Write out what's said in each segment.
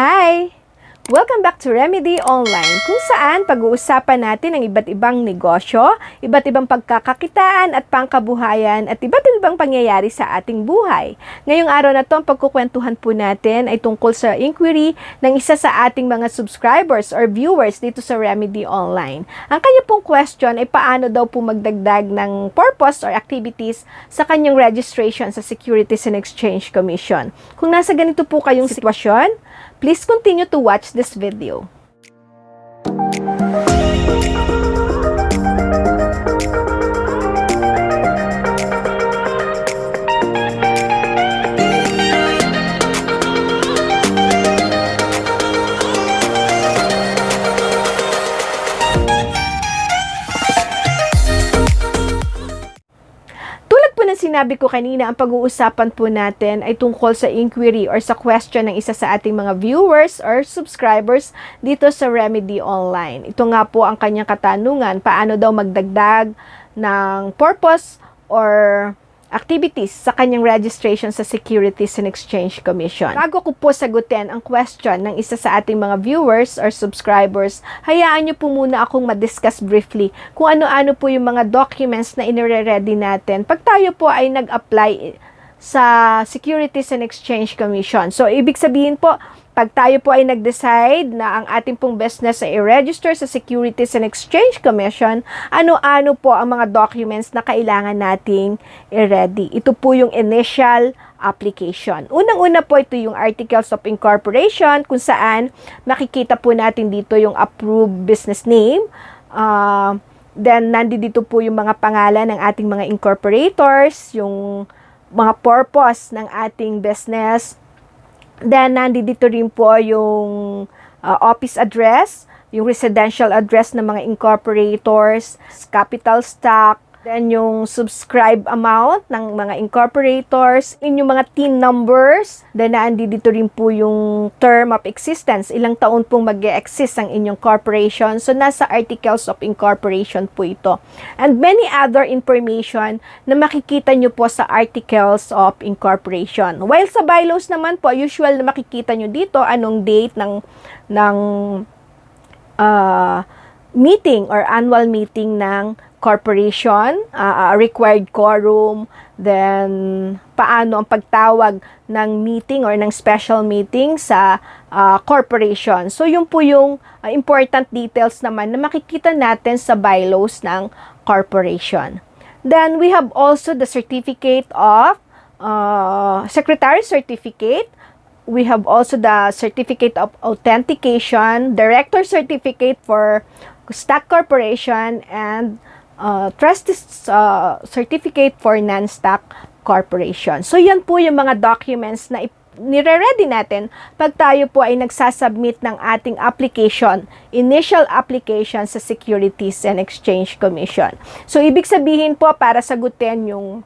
Hi! Welcome back to Remedy Online, kung saan pag-uusapan natin ang iba't ibang negosyo, iba't ibang pagkakakitaan at pangkabuhayan at iba't ibang pangyayari sa ating buhay. Ngayong araw na to, ang pagkukwentuhan po natin ay tungkol sa inquiry ng isa sa ating mga subscribers or viewers dito sa Remedy Online. Ang kanya pong question ay paano daw po magdagdag ng purpose or activities sa kanyang registration sa Securities and Exchange Commission. Kung nasa ganito po kayong sitwasyon, Please continue to watch this video. Sinabi ko kanina, ang pag-uusapan po natin ay tungkol sa inquiry or sa question ng isa sa ating mga viewers or subscribers dito sa Remedy Online. Ito nga po ang kanyang katanungan, paano daw magdagdag ng purpose or activities sa kanyang registration sa Securities and Exchange Commission. Bago ko po sagutin ang question ng isa sa ating mga viewers or subscribers, hayaan niyo po muna akong ma-discuss briefly kung ano-ano po yung mga documents na inire-ready natin pag tayo po ay nag-apply sa Securities and Exchange Commission. So, ibig sabihin po, pag tayo po ay nag-decide na ang ating pong business ay i-register sa Securities and Exchange Commission, ano-ano po ang mga documents na kailangan nating i-ready. Ito po yung initial application. Unang-una po ito yung Articles of Incorporation kung saan makikita po natin dito yung approved business name, uh, then nandito po yung mga pangalan ng ating mga incorporators, yung mga purpose ng ating business. Then, nandito rin po yung uh, office address, yung residential address ng mga incorporators, capital stock, then yung subscribe amount ng mga incorporators, in yung mga TIN numbers, then nandito rin po yung term of existence, ilang taon pong mag exist ang inyong corporation. So, nasa articles of incorporation po ito. And many other information na makikita nyo po sa articles of incorporation. While sa bylaws naman po, usual na makikita nyo dito anong date ng ng uh, meeting or annual meeting ng corporation, uh, required quorum, then paano ang pagtawag ng meeting or ng special meeting sa uh, corporation. So, yun po yung uh, important details naman na makikita natin sa bylaws ng corporation. Then, we have also the certificate of uh, secretary certificate. We have also the certificate of authentication, director certificate for stock corporation, and uh, trustee uh, certificate for non-stock corporation. So, yan po yung mga documents na nire-ready natin pag tayo po ay nagsasubmit ng ating application, initial application sa Securities and Exchange Commission. So, ibig sabihin po para sagutin yung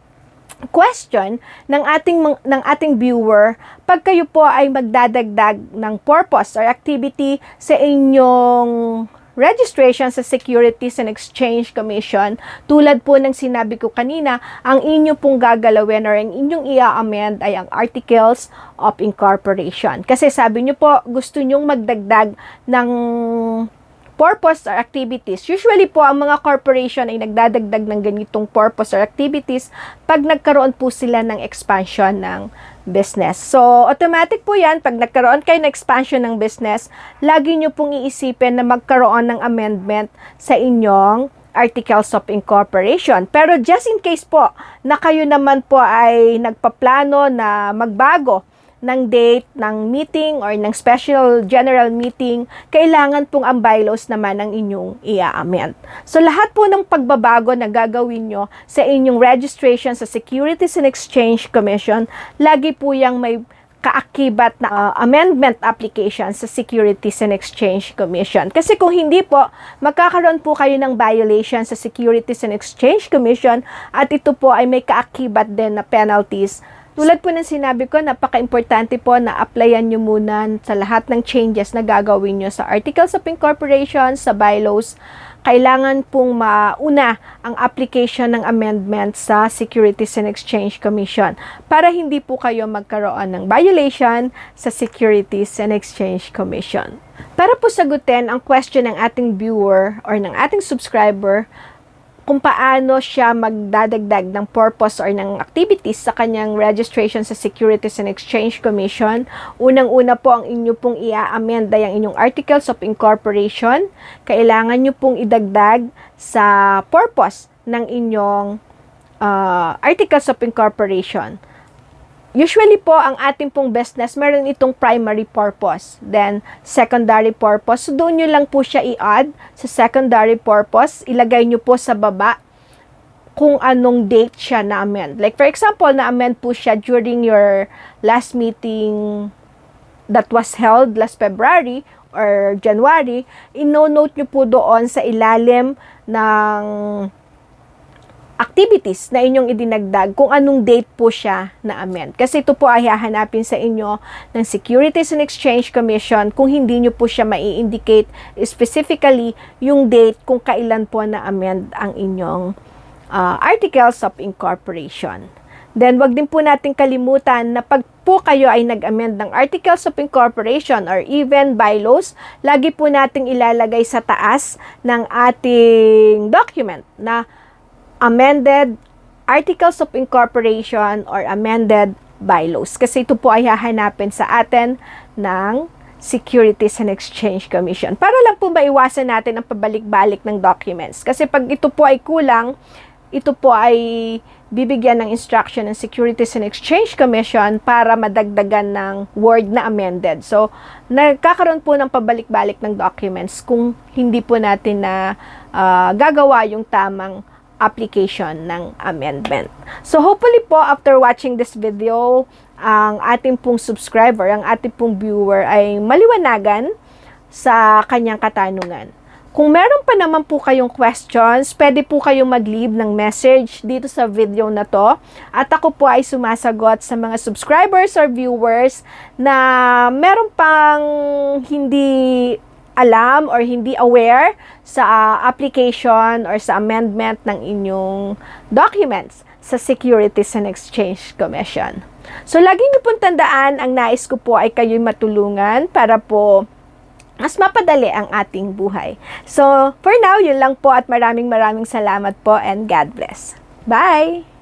question ng ating ng ating viewer pag kayo po ay magdadagdag ng purpose or activity sa inyong registration sa Securities and Exchange Commission, tulad po ng sinabi ko kanina, ang inyo pong gagalawin or ang inyong i-amend ay ang Articles of Incorporation. Kasi sabi nyo po, gusto nyong magdagdag ng purpose or activities. Usually po, ang mga corporation ay nagdadagdag ng ganitong purpose or activities pag nagkaroon po sila ng expansion ng business. So, automatic po yan. Pag nagkaroon kayo ng expansion ng business, lagi nyo pong iisipin na magkaroon ng amendment sa inyong articles of incorporation. Pero just in case po na kayo naman po ay nagpaplano na magbago ng date ng meeting or ng special general meeting, kailangan pong ang bylaws naman ang inyong i-amend. So lahat po ng pagbabago na gagawin nyo sa inyong registration sa Securities and Exchange Commission, lagi po yung may kaakibat na uh, amendment application sa Securities and Exchange Commission. Kasi kung hindi po, magkakaroon po kayo ng violation sa Securities and Exchange Commission at ito po ay may kaakibat din na penalties tulad po ng sinabi ko, napaka-importante po na applyan nyo muna sa lahat ng changes na gagawin nyo sa Articles of Incorporation, sa bylaws, kailangan pong mauna ang application ng amendment sa Securities and Exchange Commission para hindi po kayo magkaroon ng violation sa Securities and Exchange Commission. Para po sagutin ang question ng ating viewer or ng ating subscriber, kung paano siya magdadagdag ng purpose or ng activities sa kanyang registration sa Securities and Exchange Commission. Unang-una po ang inyo pong i-amenda yung inyong Articles of Incorporation. Kailangan nyo pong idagdag sa purpose ng inyong uh, Articles of Incorporation. Usually po, ang ating pong business, meron itong primary purpose. Then, secondary purpose. So, doon nyo lang po siya i-add sa secondary purpose. Ilagay nyo po sa baba kung anong date siya na-amend. Like, for example, na-amend po siya during your last meeting that was held last February or January. Ino-note nyo po doon sa ilalim ng activities na inyong idinagdag kung anong date po siya na-amend. Kasi ito po ay hahanapin sa inyo ng Securities and Exchange Commission kung hindi nyo po siya mai-indicate specifically yung date kung kailan po na-amend ang inyong uh, Articles of Incorporation. Then, wag din po natin kalimutan na pag po kayo ay nag-amend ng Articles of Incorporation or even bylaws, lagi po nating ilalagay sa taas ng ating document na amended Articles of Incorporation or amended bylaws. Kasi ito po ay hahanapin sa atin ng Securities and Exchange Commission. Para lang po maiwasan natin ang pabalik-balik ng documents. Kasi pag ito po ay kulang, ito po ay bibigyan ng instruction ng Securities and Exchange Commission para madagdagan ng word na amended. So, nagkakaroon po ng pabalik-balik ng documents kung hindi po natin na uh, gagawa yung tamang application ng amendment. So hopefully po after watching this video, ang ating pong subscriber, ang ating pong viewer ay maliwanagan sa kanyang katanungan. Kung meron pa naman po kayong questions, pwede po kayong mag-leave ng message dito sa video na to. At ako po ay sumasagot sa mga subscribers or viewers na meron pang hindi alam or hindi aware sa uh, application or sa amendment ng inyong documents sa Securities and Exchange Commission. So, lagi niyo pong tandaan, ang nais ko po ay kayo'y matulungan para po mas mapadali ang ating buhay. So, for now, yun lang po at maraming maraming salamat po and God bless. Bye!